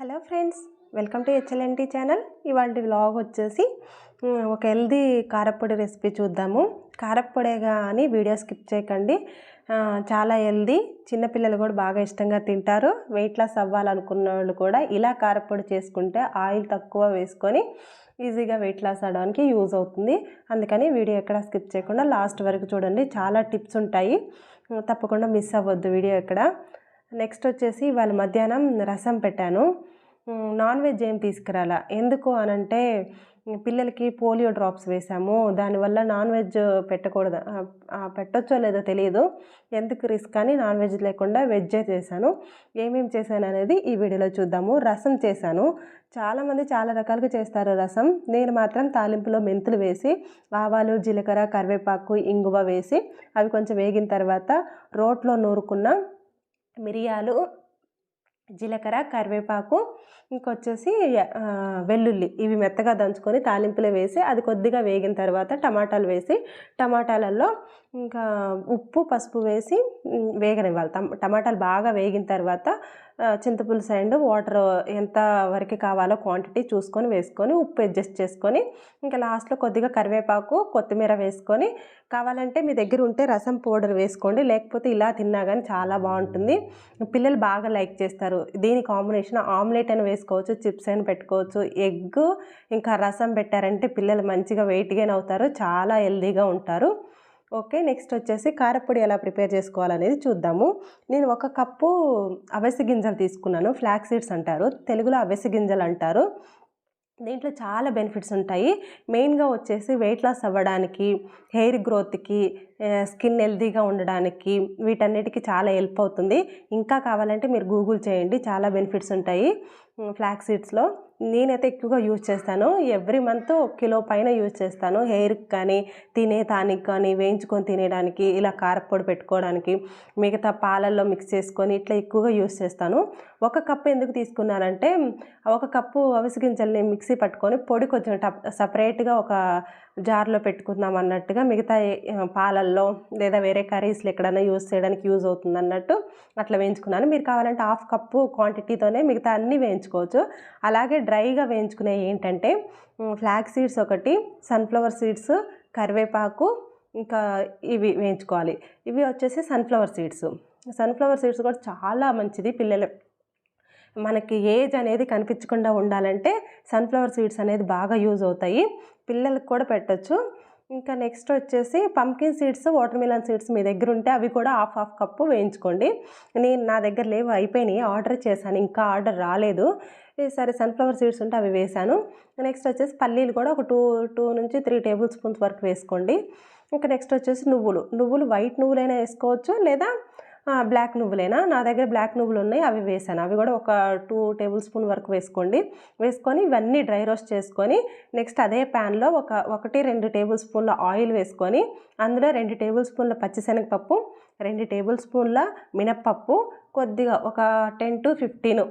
Hello friends welcome to HLNT channel. ఇవాళ vlog వచ్చేసి ఒక హెల్దీ కారప్పొడి రెసిపీ చూద్దాము. కారప్పొడేగా కానీ వీడియో స్కిప్ చేయకండి. చాలా హెల్దీ చిన్నపిల్లలు కూడా బాగా ఇష్టంగా తింటారు. వెయిట్ లాస్ అవ్వాలనుకున్న వాళ్ళు కూడా ఇలా కారప్పొడి చేసుకుంటే ఆయిల్ తక్కువ వేసుకొని ఈజీగా వెయిట్ లాస్ అవడానికి యూజ్ అవుతుంది. అందుకని వీడియో ఎక్కడ స్కిప్ చేయకుండా లాస్ట్ వరకు చూడండి. చాలా టిప్స్ ఉంటాయి. తప్పకుండా మిస్ అవ్వద్దు వీడియో ఎక్కడ. నెక్స్ట్ వచ్చేసి ఇవాళ మధ్యాహ్నం రసం పెట్టాను. నాన్ వెజ్ ఏం తీసుకురాలా? ఎందుకు అనంటే పిల్లలకి పోలియో డ్రాప్స్ వేసాము దానివల్ల నాన్ వెజ్ పెట్టకూడదు? పెట్టొచ్చో లేదో తెలియదు. ఎందుకు రిస్క్ అని నాన్ వెజ్ లేకుండా వెజ్జే చేశాను. ఏమేమి చేశాను అనేది ఈ వీడియోలో చూద్దాము. రసం చేశాను. చాలామంది చాలా రకాలుగా చేస్తారు రసం. నేను మాత్రం తాలింపులో మెంతులు వేసి ఆవాలు జీలకర్ర కరివేపాకు ఇంగువ వేసి అవి కొంచెం వేగిన తర్వాత రోట్లో నూరుకున్న మిరియాలు జీలకర్ర కరివేపాకు ఇంకొచ్చేసి వెల్లుల్లి ఇవి మెత్తగా దంచుకొని తాలింపులో వేసి అది కొద్దిగా వేగిన తర్వాత టమాటాలు వేసి టమాటాలలో ఇంకా ఉప్పు పసుపు వేసి వేగనివ్వాలి. టమ- టమాటాలు బాగా వేగిన తర్వాత ఆ, చింతపులుసు అండ్ వాటర్ ఎంత వరకు కావాలో క్వాంటిటీ చూసుకొని వేసుకొని ఉప్పు అడ్జస్ట్ చేసుకొని ఇంకా లాస్ట్లో కొద్దిగా కరివేపాకు కొత్తిమీర వేసుకొని కావాలంటే మీ దగ్గర ఉంటే రసం పౌడర్ వేసుకోండి. లేకపోతే ఇలా తిన్నా కానీ చాలా బాగుంటుంది. పిల్లలు బాగా లైక్ చేస్తారు. దీని కాంబినేషన్ ఆమ్లెట్ అని వేసుకోవచ్చు చిప్స్ అని పెట్టుకోవచ్చు. ఎగ్ ఇంకా రసం పెట్టారంటే పిల్లలు మంచిగా వెయిట్ గెయిన్ అవుతారు. చాలా హెల్దీగా ఉంటారు. ఓకే నెక్స్ట్ వచ్చేసి కారపొడి ఎలా ప్రిపేర్ చేసుకోవాలనేది చూద్దాము. నేను ఒక కప్పు అవిసె గింజలు తీసుకున్నాను ఫ్లాక్ సీడ్స్ అంటారు తెలుగులో అవిసె గింజలు అంటారు. దీంట్లో చాలా బెనిఫిట్స్ ఉంటాయి. మెయిన్గా వచ్చేసి వెయిట్ లాస్ అవ్వడానికి హెయిర్ గ్రోత్కి స్కిన్ హెల్తీగా ఉండడానికి వీటన్నిటికీ చాలా హెల్ప్ అవుతుంది. ఇంకా కావాలంటే మీరు గూగుల్ చేయండి చాలా బెనిఫిట్స్ ఉంటాయి. ఫ్లాక్ సీడ్స్లో. నేనైతే ఎక్కువగా యూజ్ చేస్తాను. ఎవ్రీ మంత్ ఒక కిలో పైన యూజ్ చేస్తాను. హెయిర్కి కానీ తినే తానికి కానీ వేయించుకొని తినేయడానికి ఇలా కారపొడి పెట్టుకోవడానికి మిగతా పాలల్లో మిక్స్ చేసుకొని ఇట్లా ఎక్కువగా యూజ్ చేస్తాను. ఒక కప్పు ఎందుకు తీసుకున్నారంటే ఒక కప్పు అవిసె గింజల్ని మిక్సీ పట్టుకొని పొడి కొంచెం టప్ సపరేట్గా ఒక జార్లో పెట్టుకుందాం అన్నట్టుగా మిగతా పాలల్లో పాలల్లో లేదా వేరే కర్రీస్లో ఎక్కడైనా యూజ్ చేయడానికి యూజ్ అవుతుంది అన్నట్టు అట్లా వేయించుకున్నాను. మీరు కావాలంటే హాఫ్ కప్పు క్వాంటిటీతోనే మిగతా అన్నీ వేయించుకోవచ్చు. అలాగే డ్రైగా వేయించుకునే ఏంటంటే ఫ్లాగ్ సీడ్స్ ఒకటి సన్ఫ్లవర్ సీడ్స్ కరివేపాకు ఇంకా ఇవి వేయించుకోవాలి. ఇవి వచ్చేసి సన్ఫ్లవర్ సీడ్స్. సన్ఫ్లవర్ సీడ్స్ కూడా చాలా మంచిది పిల్లలు మనకి ఏజ్ అనేది కనిపించకుండా ఉండాలంటే సన్ఫ్లవర్ సీడ్స్ అనేది బాగా యూజ్ అవుతాయి. పిల్లలకు కూడా పెట్టచ్చు. ఇంకా నెక్స్ట్ వచ్చేసి pumpkin seeds water melon seeds మీ దగ్గర ఉంటే అవి కూడా హాఫ్ హాఫ్ కప్పు వేయించుకోండి. నేను నా దగ్గర లేవు అయిపోయినాయి ఆర్డర్ చేశాను. ఇంకా ఆర్డర్ రాలేదు. సరే సన్ఫ్లవర్ సీడ్స్ ఉంటే అవి వేశాను. నెక్స్ట్ వచ్చేసి పల్లీలు కూడా ఒక టూ టూ నుంచి త్రీ టేబుల్ స్పూన్స్ వరకు వేసుకోండి. ఇంకా నెక్స్ట్ వచ్చేసి నువ్వులు. నువ్వులు వైట్ నువ్వులైనా వేసుకోవచ్చు లేదా బ్లాక్ నువ్వులేనా? నా దగ్గర బ్లాక్ నువ్వులు ఉన్నాయి అవి వేసాను అవి కూడా ఒక టూ టేబుల్ స్పూన్ వరకు వేసుకోండి. వేసుకొని ఇవన్నీ డ్రై రోస్ట్ చేసుకొని నెక్స్ట్ అదే ప్యాన్లో ఒక ఒకటి రెండు టేబుల్ స్పూన్ల ఆయిల్ వేసుకొని అందులో రెండు టేబుల్ స్పూన్ల పచ్చిశనగపప్పు రెండు టేబుల్ స్పూన్ల మినప్పప్పు కొద్దిగా ఒక టెన్ టు ఫిఫ్టీన్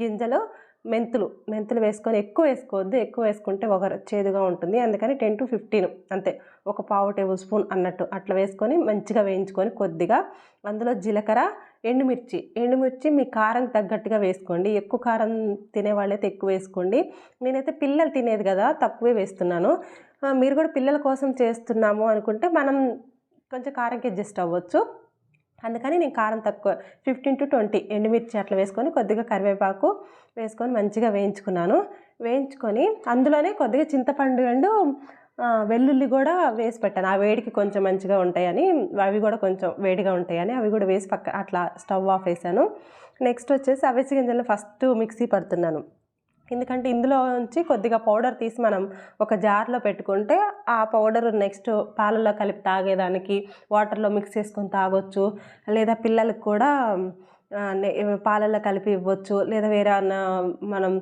గింజలు మెంతులు మెంతులు వేసుకొని ఎక్కువ వేసుకోవద్దు ఎక్కువ వేసుకుంటే ఒక చేదుగా ఉంటుంది. అందుకని టెన్ టు ఫిఫ్టీన్ అంతే. ఒక పావు టేబుల్ స్పూన్ అన్నట్టు అట్లా వేసుకొని మంచిగా వేయించుకొని కొద్దిగా అందులో జీలకర్ర ఎండుమిర్చి. ఎండుమిర్చి మీ కారం తగ్గట్టుగా వేసుకోండి. ఎక్కువ కారం తినే వాళ్ళైతే ఎక్కువ వేసుకోండి. నేనైతే పిల్లలు తినేది కదా తక్కువే వేస్తున్నాను. మీరు కూడా పిల్లల కోసం చేస్తున్నాము అనుకుంటే మనం కొంచెం కారంకి అడ్జస్ట్ అవ్వచ్చు. అందుకని నేను కారం తక్కువ ఫిఫ్టీన్ టు ట్వంటీ ఎండుమిర్చి అట్లా వేసుకొని కొద్దిగా కరివేపాకు వేసుకొని మంచిగా వేయించుకున్నాను. వేయించుకొని అందులోనే కొద్దిగా చింతపండు అండ్ వెల్లుల్లి కూడా వేసి పెట్టాను. ఆ వేడికి కొంచెం మంచిగా ఉంటాయని అవి కూడా కొంచెం వేడిగా ఉంటాయని అవి కూడా వేసి పక్క అట్లా స్టవ్ ఆఫ్ వేసాను. నెక్స్ట్ వచ్చేసి అవిసి గింజలు ఫస్ట్ మిక్సీ పడుతున్నాను. ఎందుకంటే ఇందులో నుంచి కొద్దిగా పౌడర్ తీసి మనం ఒక జార్లో పెట్టుకుంటే ఆ పౌడర్ నెక్స్ట్ పాలల్లో కలిపి తాగేదానికి వాటర్లో మిక్స్ చేసుకొని తాగొచ్చు. లేదా పిల్లలకు కూడా పాలల్లో కలిపి ఇవ్వచ్చు. లేదా వేరే మనం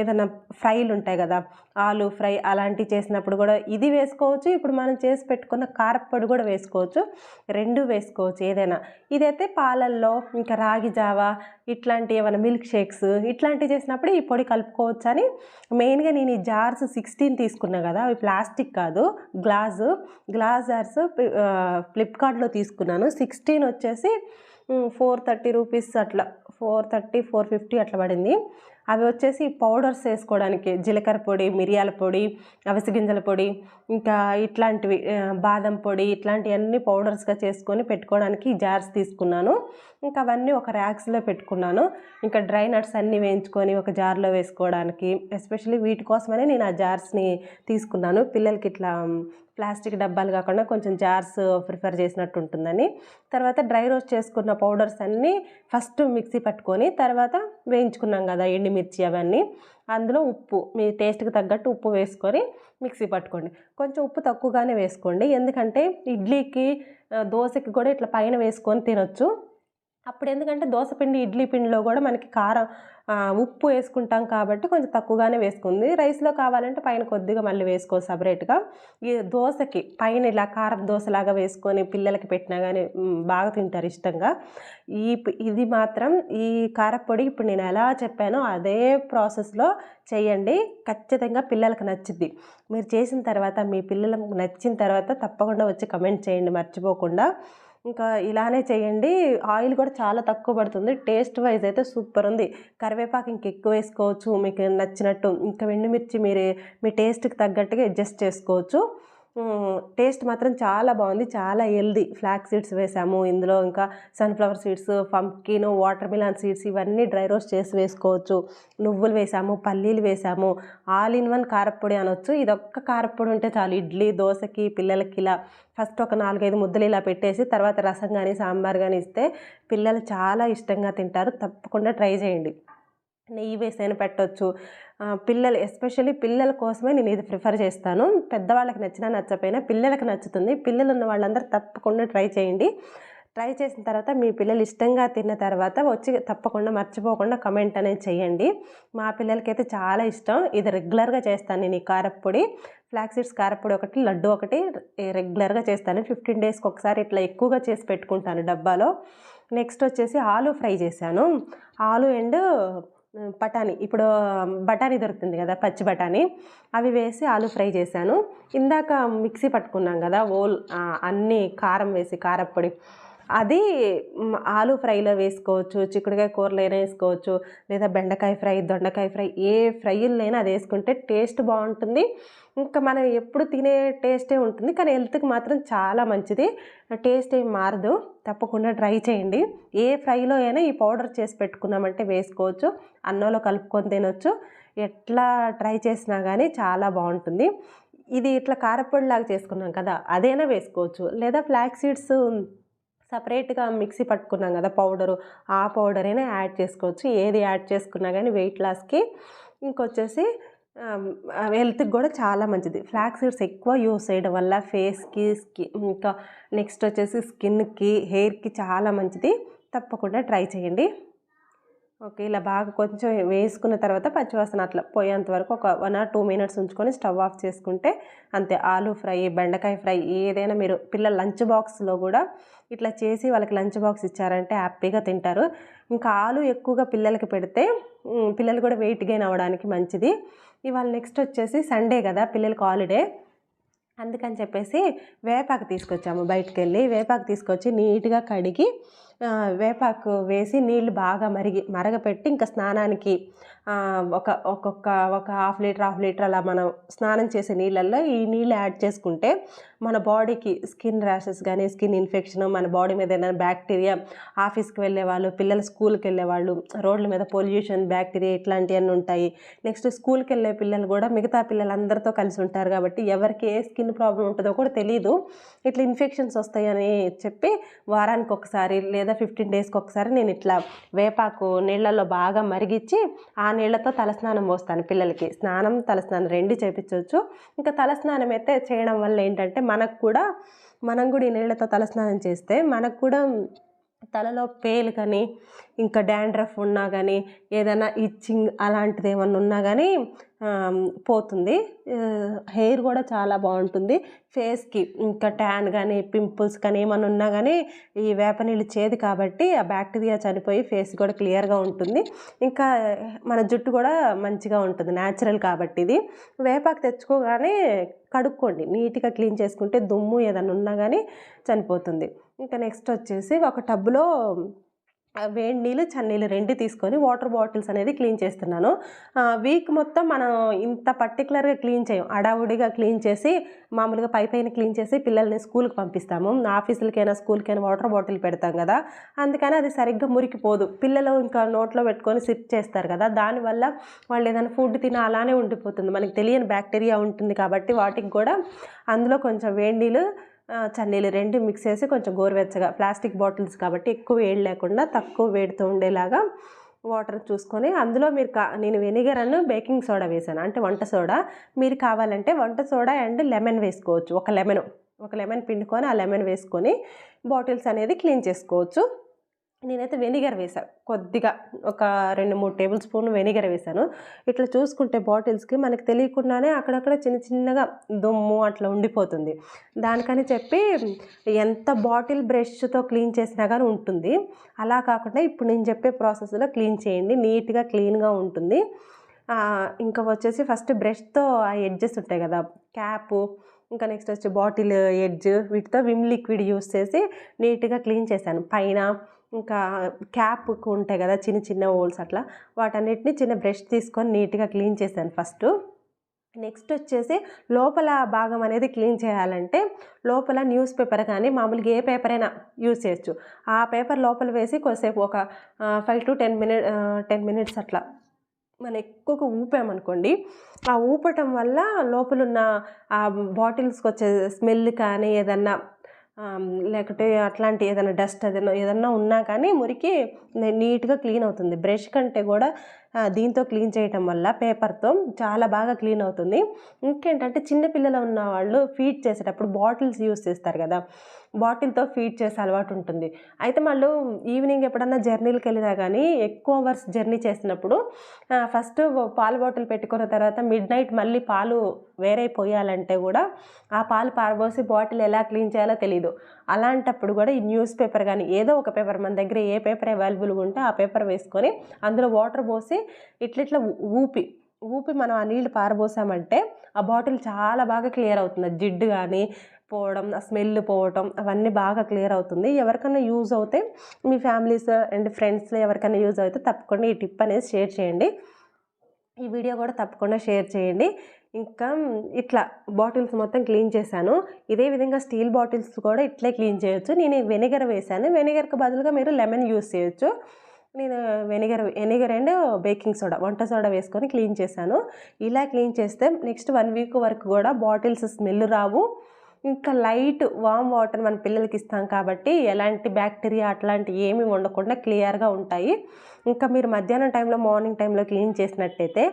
ఏదైనా ఫ్రైలు ఉంటాయి కదా ఆలు ఫ్రై అలాంటివి చేసినప్పుడు కూడా ఇది వేసుకోవచ్చు. ఇప్పుడు మనం చేసి పెట్టుకున్న కారప్పొడి కూడా వేసుకోవచ్చు. రెండు వేసుకోవచ్చు ఏదైనా. ఇదైతే పాలల్లో ఇంకా రాగి జావా ఇట్లాంటి ఏమైనా మిల్క్ షేక్స్ ఇట్లాంటివి చేసినప్పుడు ఈ పొడి కలుపుకోవచ్చు అని. మెయిన్గా నేను ఈ జార్స్ సిక్స్టీన్ తీసుకున్నా కదా అవి ప్లాస్టిక్ కాదు గ్లాసు. గ్లాస్ జార్స్ ఫ్లిప్కార్ట్లో తీసుకున్నాను. సిక్స్టీన్ వచ్చేసి ఫోర్ థర్టీ రూపీస్ అట్లా ఫోర్ థర్టీ ఫోర్ ఫిఫ్టీ అట్లా పడింది. అవి వచ్చేసి పౌడర్స్ వేసుకోవడానికి జీలకర్ర పొడి మిరియాల పొడి అవిసి గింజల పొడి ఇంకా ఇట్లాంటివి బాదం పొడి ఇట్లాంటివన్నీ పౌడర్స్గా చేసుకొని పెట్టుకోవడానికి జార్స్ తీసుకున్నాను. ఇంకా అవన్నీ ఒక ర్యాక్స్లో పెట్టుకున్నాను. ఇంకా డ్రై నట్స్ అన్నీ వేయించుకొని ఒక జార్లో వేసుకోవడానికి ఎస్పెషల్లీ వీటి కోసమనే నేను ఆ జార్స్ని తీసుకున్నాను. పిల్లలకి ఇట్లా ప్లాస్టిక్ డబ్బాలు కాకుండా కొంచెం జార్స్ ప్రిఫర్ చేసినట్టు ఉంటుందని. తర్వాత డ్రై రోస్ట్ చేసుకున్న పౌడర్స్ అన్నీ ఫస్ట్ మిక్సీ పట్టుకొని తర్వాత వేయించుకున్నాం కదా ఎండుమిర్చి అవన్నీ. అందులో ఉప్పు మీ టేస్ట్కి తగ్గట్టు ఉప్పు వేసుకొని మిక్సీ పట్టుకోండి. కొంచెం ఉప్పు తక్కువగానే వేసుకోండి. ఎందుకంటే ఇడ్లీకి దోశకి కూడా ఇట్లా పైన వేసుకొని తినొచ్చు. అప్పుడు ఎందుకంటే దోశ పిండి ఇడ్లీ పిండిలో కూడా మనకి కారం ఉప్పు వేసుకుంటాం కాబట్టి కొంచెం తక్కువగానే వేసుకుంది. రైస్లో కావాలంటే పైన కొద్దిగా మళ్ళీ వేసుకో సపరేట్గా. ఈ దోశకి పైన ఇలా కారం దోశలాగా వేసుకొని పిల్లలకి పెట్టినా కానీ బాగా తింటారు ఇష్టంగా. ఈ ఇది మాత్రం ఈ కారపొడి ఇప్పుడు నేను ఎలా చెప్పానో అదే ప్రాసెస్లో చేయండి. ఖచ్చితంగా పిల్లలకు నచ్చుద్ది. మీరు చేసిన తర్వాత మీ పిల్లలకు నచ్చిన తర్వాత తప్పకుండా వచ్చి కమెంట్ చేయండి. మర్చిపోకుండా. ఇంకా ఇలానే చేయండి. ఆయిల్ కూడా చాలా తక్కువ పడుతుంది. టేస్ట్ వైజ్ అయితే సూపర్ ఉంది. కరివేపాకు ఇంక ఎక్కువ వేసుకోవచ్చు. మీకు నచ్చినట్టు ఇంకా ఎండుమిర్చి మీరు మీ టేస్ట్కి తగ్గట్టుగా అడ్జస్ట్ చేసుకోవచ్చు. టేస్ట్ మాత్రం చాలా బాగుంది. చాలా హెల్దీ. ఫ్లాక్ సీడ్స్ వేసాము. ఇందులో ఇంకా sunflower seeds pumpkin water melon seeds ఇవన్నీ డ్రై రోస్ట్ చేసి వేసుకోవచ్చు. నువ్వులు వేసాము పల్లీలు వేసాము. ఆల్ ఇన్ వన్ కారప్పొడి అనొచ్చు. ఇది ఒక్క కారపొడి ఉంటే చాలు. ఇడ్లీ దోశకి పిల్లలకి ఇలా ఫస్ట్ ఒక నాలుగైదు ముద్దలు ఇలా పెట్టేసి తర్వాత రసం కానీ సాంబార్ కానీ ఇస్తే పిల్లలు చాలా ఇష్టంగా తింటారు. తప్పకుండా ట్రై చేయండి. నెయ్యి వేసైనా పెట్టొచ్చు. పిల్లలు ఎస్పెషల్లీ పిల్లల కోసమే నేను ఇది ప్రిఫర్ చేస్తాను. పెద్దవాళ్ళకి నచ్చినా నచ్చపోయినా పిల్లలకు నచ్చుతుంది. పిల్లలు ఉన్న వాళ్ళందరూ తప్పకుండా ట్రై చేయండి. ట్రై చేసిన తర్వాత మీ పిల్లలు ఇష్టంగా తిన్న తర్వాత వచ్చి తప్పకుండా మర్చిపోకుండా కమెంట్ అనేది చేయండి. మా పిల్లలకైతే చాలా ఇష్టం. ఇది రెగ్యులర్గా చేస్తాను నేను ఈ కారప్పొడి. ఫ్లాక్ సీడ్స్ కారప్పొడి ఒకటి లడ్డు ఒకటి రెగ్యులర్గా చేస్తాను. ఫిఫ్టీన్ డేస్కి ఒకసారి ఇట్లా ఎక్కువగా చేసి పెట్టుకుంటాను డబ్బాలో. నెక్స్ట్ వచ్చేసి ఆలు ఫ్రై చేశాను. ఆలు అండ్ బఠానీ. ఇప్పుడు బఠానీ దొరుకుతుంది కదా పచ్చి బఠానీ. అవి వేసి ఆలు ఫ్రై చేశాను. ఇందాక మిక్సీ పట్టుకున్నాం కదా ఓల్ అన్నీ కారం వేసి కారప్పొడి. అది ఆలు ఫ్రైలో వేసుకోవచ్చు చిక్కుడుకాయ కూరలైనా అయినా వేసుకోవచ్చు లేదా బెండకాయ ఫ్రై దొండకాయ ఫ్రై ఏ ఫ్రైలైనా అది వేసుకుంటే టేస్ట్ బాగుంటుంది. ఇంకా మనం ఎప్పుడు తినే టేస్టే ఉంటుంది కానీ హెల్త్కి మాత్రం చాలా మంచిది. టేస్ట్ ఏం మారదు. తప్పకుండా ట్రై చేయండి. ఏ ఫ్రైలో అయినా ఈ పౌడర్ చేసి పెట్టుకున్నామంటే వేసుకోవచ్చు అన్నంలో కలుపుకొని తినొచ్చు. ఎట్లా ట్రై చేసినా కానీ చాలా బాగుంటుంది. ఇది ఇట్లా కారపొడిలాగా చేసుకున్నాం కదా అదైనా వేసుకోవచ్చు. లేదా ఫ్లాక్ సీడ్స్ సపరేట్గా మిక్సీ పట్టుకున్నాం కదా పౌడరు ఆ పౌడర్ అయినా యాడ్ చేసుకోవచ్చు. ఏది యాడ్ చేసుకున్నా కానీ వెయిట్ లాస్కి ఇంకొచ్చేసి హెల్త్కి కూడా చాలా మంచిది. ఫ్లాక్ సీడ్స్ ఎక్కువ యూస్ చేయడం వల్ల ఫేస్కి స్కి ఇంకా నెక్స్ట్ వచ్చేసి స్కిన్కి హెయిర్కి చాలా మంచిది. తప్పకుండా ట్రై చేయండి. ఓకే ఇలా బాగా కొంచెం వేసుకున్న తర్వాత పచ్చివాసన అట్లా పోయేంత వరకు ఒక వన్ ఆర్ టూ మినిట్స్ ఉంచుకొని స్టవ్ ఆఫ్ చేసుకుంటే అంతే. ఆలు ఫ్రై బెండకాయ ఫ్రై ఏదైనా మీరు పిల్లల లంచ్ బాక్స్లో కూడా ఇట్లా చేసి వాళ్ళకి లంచ్ బాక్స్ ఇచ్చారంటే హ్యాపీగా తింటారు. ఇంకా ఆలు ఎక్కువగా పిల్లలకి పెడితే పిల్లలు కూడా వెయిట్ గెయిన్ అవ్వడానికి మంచిది. ఇవాళ నెక్స్ట్ వచ్చేసి సండే కదా పిల్లలకి హాలిడే. అందుకని చెప్పేసి వేపాకు తీసుకొచ్చాము బయటికి వెళ్ళి వేపాకు తీసుకొచ్చి నీట్గా కడిగి వేపాకు వేసి నీళ్ళు బాగా మరిగి మరగపెట్టి ఇంకా స్నానానికి ఒక ఒక్కొక్క ఒక హాఫ్ లీటర్ హాఫ్ లీటర్ అలా మనం స్నానం చేసే నీళ్ళల్లో ఈ నీళ్ళు యాడ్ చేసుకుంటే మన బాడీకి స్కిన్ ర్యాషెస్ కానీ స్కిన్ ఇన్ఫెక్షన్ మన బాడీ మీద ఏదైనా బ్యాక్టీరియా ఆఫీస్కి వెళ్ళే వాళ్ళు పిల్లలు స్కూల్కి వెళ్ళే వాళ్ళు రోడ్ల మీద పొల్యూషన్ బ్యాక్టీరియా ఇట్లాంటివన్నీ ఉంటాయి. నెక్స్ట్ స్కూల్కి వెళ్ళే పిల్లలు కూడా మిగతా పిల్లలందరితో కలిసి ఉంటారు కాబట్టి ఎవరికి ఏ స్కిన్ ప్రాబ్లం ఉంటుందో కూడా తెలియదు ఇట్లా ఇన్ఫెక్షన్స్ వస్తాయని చెప్పి వారానికి ఒకసారి లేదా ఫిఫ్టీన్ డేస్కి ఒకసారి నేను ఇట్లా వేపాకు నీళ్ళల్లో బాగా మరిగించి ఆ నీళ్ళతో తలస్నానం పోస్తాను పిల్లలకి. స్నానం తలస్నానం రెండు చేపించవచ్చు ఇంకా తలస్నానం అయితే చేయడం వల్ల ఏంటంటే మనకు కూడా మనం కూడా ఈ నీళ్ళతో తలస్నానం చేస్తే మనకు కూడా తలలో పేలు కానీ ఇంకా డాండ్రఫ్ ఉన్నా కానీ ఏదైనా ఇచ్చింగ్ అలాంటిది ఏమన్నా ఉన్నా కానీ పోతుంది. హెయిర్ కూడా చాలా బాగుంటుంది. ఫేస్కి ఇంకా ట్యాన్ కానీ పింపుల్స్ కానీ ఏమైనా ఉన్నా కానీ ఈ వేప నీళ్ళు చేదు కాబట్టి ఆ బ్యాక్టీరియా చనిపోయి ఫేస్ కూడా క్లియర్గా ఉంటుంది. ఇంకా మన జుట్టు కూడా మంచిగా ఉంటుంది. న్యాచురల్ కాబట్టి ఇది. వేపాకు తెచ్చుకోగానే కడుక్కోండి. నీట్గా క్లీన్ చేసుకుంటే దుమ్ము ఏదైనా ఉన్నా కానీ చనిపోతుంది. ఇంకా నెక్స్ట్ వచ్చేసి ఒక టబ్లో వేడి నీళ్ళు చన్నీళ్ళు రెండు తీసుకొని వాటర్ బాటిల్స్ అనేది క్లీన్ చేస్తున్నాను. వీక్ మొత్తం మనం ఇంత పర్టికులర్గా క్లీన్ చేయం అడావుడిగా క్లీన్ చేసి మామూలుగా పై పైన క్లీన్ చేసి పిల్లల్ని స్కూల్కి పంపిస్తాము. ఆఫీసులకైనా స్కూల్కైనా వాటర్ బాటిల్ పెడతాం కదా. అందుకని అది సరిగ్గా మురికిపోదు. పిల్లలు ఇంకా నోట్లో పెట్టుకొని సిప్ చేస్తారు కదా. దానివల్ల వాళ్ళు ఏదైనా ఫుడ్ తిన అలానే ఉండిపోతుంది. మనకి తెలియని బ్యాక్టీరియా ఉంటుంది కాబట్టి వాటికి కూడా అందులో కొంచెం వేడి నీళ్ళు చన్నీళ్ళు రెండు మిక్స్ చేసి కొంచెం గోరువెచ్చగా ప్లాస్టిక్ బాటిల్స్ కాబట్టి ఎక్కువ వేడి లేకుండా తక్కువ వేడితో ఉండేలాగా వాటర్ చూసుకొని అందులో మీరు కా నేను వెనిగర్ అను బేకింగ్ సోడా వేసాను. అంటే వంట సోడా మీరు కావాలంటే వంట సోడా అండ్ లెమన్ వేసుకోవచ్చు. ఒక లెమన్ ఒక లెమన్ పిండుకొని ఆ లెమన్ వేసుకొని బాటిల్స్ అనేది క్లీన్ చేసుకోవచ్చు. నేనైతే వెనిగర్ వేసాను కొద్దిగా ఒక రెండు మూడు టేబుల్ స్పూన్ వెనిగర్ వేసాను ఇట్లా చూసుకుంటే బాటిల్స్కి మనకి తెలియకుండానే అక్కడక్కడ చిన్న చిన్నగా దుమ్ము అట్లా ఉండిపోతుంది. దానికని చెప్పి ఎంత బాటిల్ బ్రష్తో క్లీన్ చేసినా కానీ ఉంటుంది. అలా కాకుండా ఇప్పుడు నేను చెప్పే ప్రాసెస్లో క్లీన్ చేయండి. నీట్గా క్లీన్గా ఉంటుంది. ఇంకా వచ్చేసి ఫస్ట్ బ్రష్తో ఆ ఎడ్జెస్ ఉంటాయి కదా క్యాపు ఇంకా నెక్స్ట్ వచ్చి బాటిల్ ఎడ్జ్ వీటితో విమ్ లిక్విడ్ యూస్ చేసి నీట్గా క్లీన్ చేశాను. పైన ఇంకా క్యాప్కు ఉంటాయి కదా చిన్న చిన్న హోల్స్ అట్లా. వాటన్నిటిని చిన్న బ్రష్ తీసుకొని నీట్గా క్లీన్ చేశాను ఫస్ట్. నెక్స్ట్ వచ్చేసి లోపల భాగం అనేది క్లీన్ చేయాలంటే లోపల న్యూస్ పేపర్ కానీ మామూలుగా ఏ పేపర్ అయినా యూజ్ చేయొచ్చు. ఆ పేపర్ లోపల వేసి కొద్దిసేపు ఒక five to ten minute ten minutes అట్లా మనం ఎక్కువగా ఊపామనుకోండి ఆ ఊపటం వల్ల లోపలున్న ఆ బాటిల్స్కి వచ్చే స్మెల్ కానీ ఏదన్నా లేకపోతే అట్లాంటి ఏదైనా డస్ట్ ఏదైనా ఏదన్నా ఉన్నా కానీ మురికి నీట్గా క్లీన్ అవుతుంది. బ్రష్ కంటే కూడా దీంతో క్లీన్ చేయటం వల్ల పేపర్తో చాలా బాగా క్లీన్ అవుతుంది. ఇంకేంటంటే చిన్నపిల్లలు ఉన్న వాళ్ళు ఫీడ్ చేసేటప్పుడు బాటిల్స్ యూస్ చేస్తారు కదా బాటిల్తో ఫీడ్ చేసే అలవాటు ఉంటుంది. అయితే వాళ్ళు ఈవినింగ్ ఎప్పుడన్నా జర్నీలకు వెళ్ళినా కానీ ఎక్కువ అవర్స్ జర్నీ చేసినప్పుడు ఫస్ట్ పాలు బాటిల్ పెట్టుకున్న తర్వాత మిడ్ నైట్ మళ్ళీ పాలు వేరే పోయాలంటే కూడా ఆ పాలు పారబోసి బాటిల్ ఎలా క్లీన్ చేయాలో తెలియదు అలాంటప్పుడు కూడా ఈ న్యూస్ పేపర్ కానీ ఏదో ఒక పేపర్ మన దగ్గర ఏ పేపర్ అవైలబుల్గా ఉంటే ఆ పేపర్ వేసుకొని అందులో వాటర్ పోసి ఇట్లిట్లా ఊపి ఊపి మనం ఆ నీళ్ళు పారబోసామంటే ఆ బాటిల్ చాలా బాగా క్లియర్ అవుతుంది. జిడ్డు కానీ పోవడం ఆ స్మెల్ పోవడం అవన్నీ బాగా క్లియర్ అవుతుంది. ఎవరికైనా యూజ్ అవుతే మీ ఫ్యామిలీస్ అండ్ ఫ్రెండ్స్లో ఎవరికైనా యూజ్ అయితే తప్పకుండా ఈ టిప్ అనేది షేర్ చేయండి. ఈ వీడియో కూడా తప్పకుండా షేర్ చేయండి. ఇంకా ఇట్లా బాటిల్స్ మొత్తం క్లీన్ చేశాను. ఇదే విధంగా స్టీల్ బాటిల్స్ కూడా ఇట్లే క్లీన్ చేయొచ్చు. నేను వెనిగర్ వేశాను. వెనిగర్కి బదులుగా మీరు లెమన్ యూస్ చేయొచ్చు. నేను vinegar vinegar and baking soda వంట సోడా వేసుకొని క్లీన్ చేశాను. ఇలా క్లీన్ చేస్తే నెక్స్ట్ వన్ వీక్ వరకు కూడా బాటిల్స్ స్మెల్ రావు. ఇంకా లైట్ వామ్ వాటర్ మన పిల్లలకి ఇస్తాం కాబట్టి ఎలాంటి బ్యాక్టీరియా అట్లాంటి ఏమి ఉండకుండా క్లియర్గా ఉంటాయి. ఇంకా మీరు మధ్యాహ్నం టైంలో మార్నింగ్ టైంలో క్లీన్ చేసినట్టయితే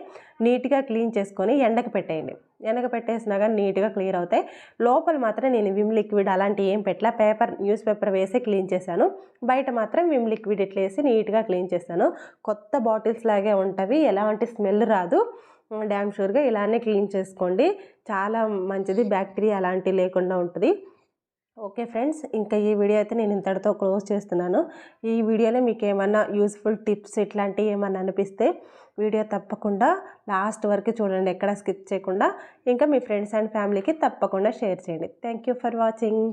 నీట్గా క్లీన్ చేసుకొని ఎండకు పెట్టేయండి. వెనక పెట్టేసినా కానీ నీట్గా క్లియర్ అవుతాయి. లోపల మాత్రం నేను విమ్ లిక్విడ్ అలాంటి ఏం పెట్టలా. పేపర్ న్యూస్ పేపర్ వేసి క్లీన్ చేశాను. బయట మాత్రం విమ్ లిక్విడ్ ఇట్లా వేసి నీట్గా క్లీన్ చేశాను కొత్త బాటిల్స్ లాగే ఉంటవి. ఎలాంటి స్మెల్ రాదు. డ్యామ్ షూర్గా ఇలానే క్లీన్ చేసుకోండి. చాలా మంచిది. బ్యాక్టీరియా అలాంటివి లేకుండా ఉంటుంది. ఓకే ఫ్రెండ్స్ ఇంకా ఈ వీడియో అయితే నేను ఇంతటితో క్లోజ్ చేస్తున్నాను. ఈ వీడియోలో మీకు ఏమన్నా యూస్ఫుల్ టిప్స్ ఇట్లాంటివి ఏమన్నా అనిపిస్తే వీడియో తప్పకుండా లాస్ట్ వరకు చూడండి ఎక్కడ స్కిప్ చేయకుండా. ఇంకా మీ ఫ్రెండ్స్ అండ్ ఫ్యామిలీకి తప్పకుండా షేర్ చేయండి. Thank you for watching.